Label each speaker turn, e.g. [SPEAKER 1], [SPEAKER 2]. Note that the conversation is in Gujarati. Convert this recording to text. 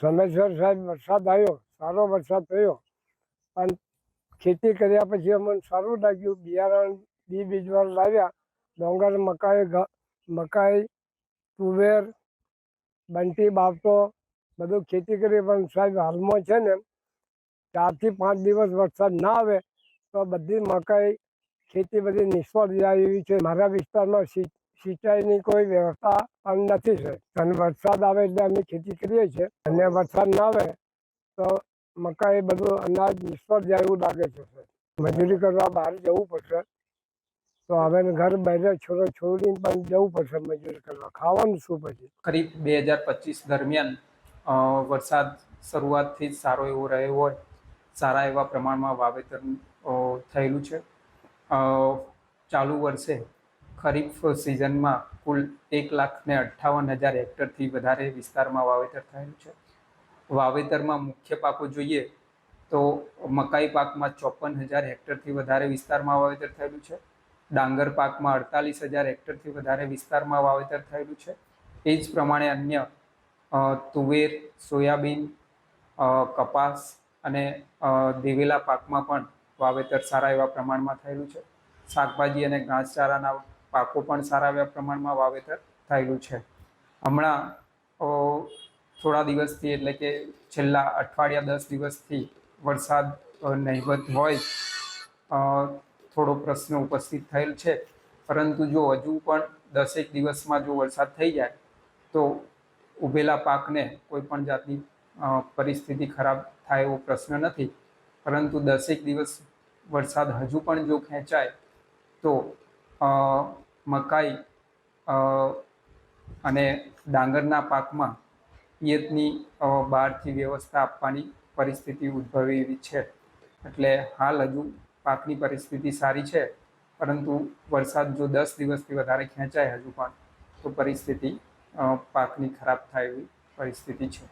[SPEAKER 1] સમયસર સાહેબ, વરસાદ આવ્યો, સારો વરસાદ થયો. અને ખેતી કર્યા પછી અમને સારું લાગ્યું. બિયારણ, બી બીજવાર લાવ્યા. ડોંગર, મકાઈ મકાઈ, તુવેર, બંટી બાપતો બધું ખેતી કરી. પણ સાહેબ, હાલમાં છે ને, ચારથી પાંચ દિવસ વરસાદ ના આવે, તો બધી મકાઈ ખેતી બધી નિષ્ફળ જાય એવી છે. મારા વિસ્તારમાં સિંચાઈની કોઈ વ્યવસ્થા પણ નથી છે. અને વરસાદ આવે એટલે અમે ખેતી કરીએ છીએ. અને વરસાદ ના આવે તો મકાઈ બધું અનાજ નિષ્ફળ જાય એવું લાગે છે મજૂરી કરવા બહાર જવું પડશે. તો હવે ઘર બહાર છોરો છોરીને પણ જવું પડશે મજૂરી કરવા. ખાવાનું શું પછી?
[SPEAKER 2] ખરીફ બે હજાર પચીસ દરમિયાન વરસાદ શરૂઆતથી જ સારો એવો રહ્યો હોય, સારા એવા પ્રમાણમાં વાવેતર થયેલું છે. ચાલુ વર્ષે ખરીફ સિઝનમાં કુલ એક લાખ ને અઠ્ઠાવન હજાર હેક્ટરથી વધારે વિસ્તારમાં વાવેતર થયેલું છે. વાવેતરમાં મુખ્ય પાકો જોઈએ તો મકાઈ પાકમાં ચોપન હજાર હેક્ટરથી વધારે વિસ્તારમાં વાવેતર થયેલું છે. ડાંગર પાકમાં અડતાલીસ હજાર હેક્ટરથી વધારે વિસ્તારમાં વાવેતર થયેલું છે. એ જ પ્રમાણે અન્ય તુવેર, સોયાબીન કપાસ અને દિવેલા પાકમાં પણ વાવેતર સારા એવા પ્રમાણમાં થયેલું છે. શાકભાજી અને ઘાસચારાના પાકો પણ સારા એવા પ્રમાણમાં વાવેતર થયેલું છે. હમણાં થોડા દિવસથી એટલે કે છેલ્લા અઠવાડિયા દસ દિવસથી વરસાદ નહિવત હોય થોડો પ્રશ્ન ઉપસ્થિત થયેલ છે. પરંતુ જો હજુ પણ દસેક દિવસમાં જો વરસાદ થઈ જાય, તો ઉભેલા પાકને કોઈ પણ જાતની પરિસ્થિતિ ખરાબ થાય એવો પ્રશ્ન નથી. પરંતુ દસેક દિવસ વરસાદ હજુ પણ જો ખેંચાય, તો મકાઈ અને ડાંગરના પાકમાં પિયતની બહારથી વ્યવસ્થા આપવાની પરિસ્થિતિ ઉદ્ભવી એવી છે. એટલે હાલ હજુ પાકની પરિસ્થિતિ સારી છે, પરંતુ વરસાદ જો દસ દિવસથી વધારે ખેંચાય હજુ પણ, તો પરિસ્થિતિ પાકની ખરાબ થાય એવી પરિસ્થિતિ છે.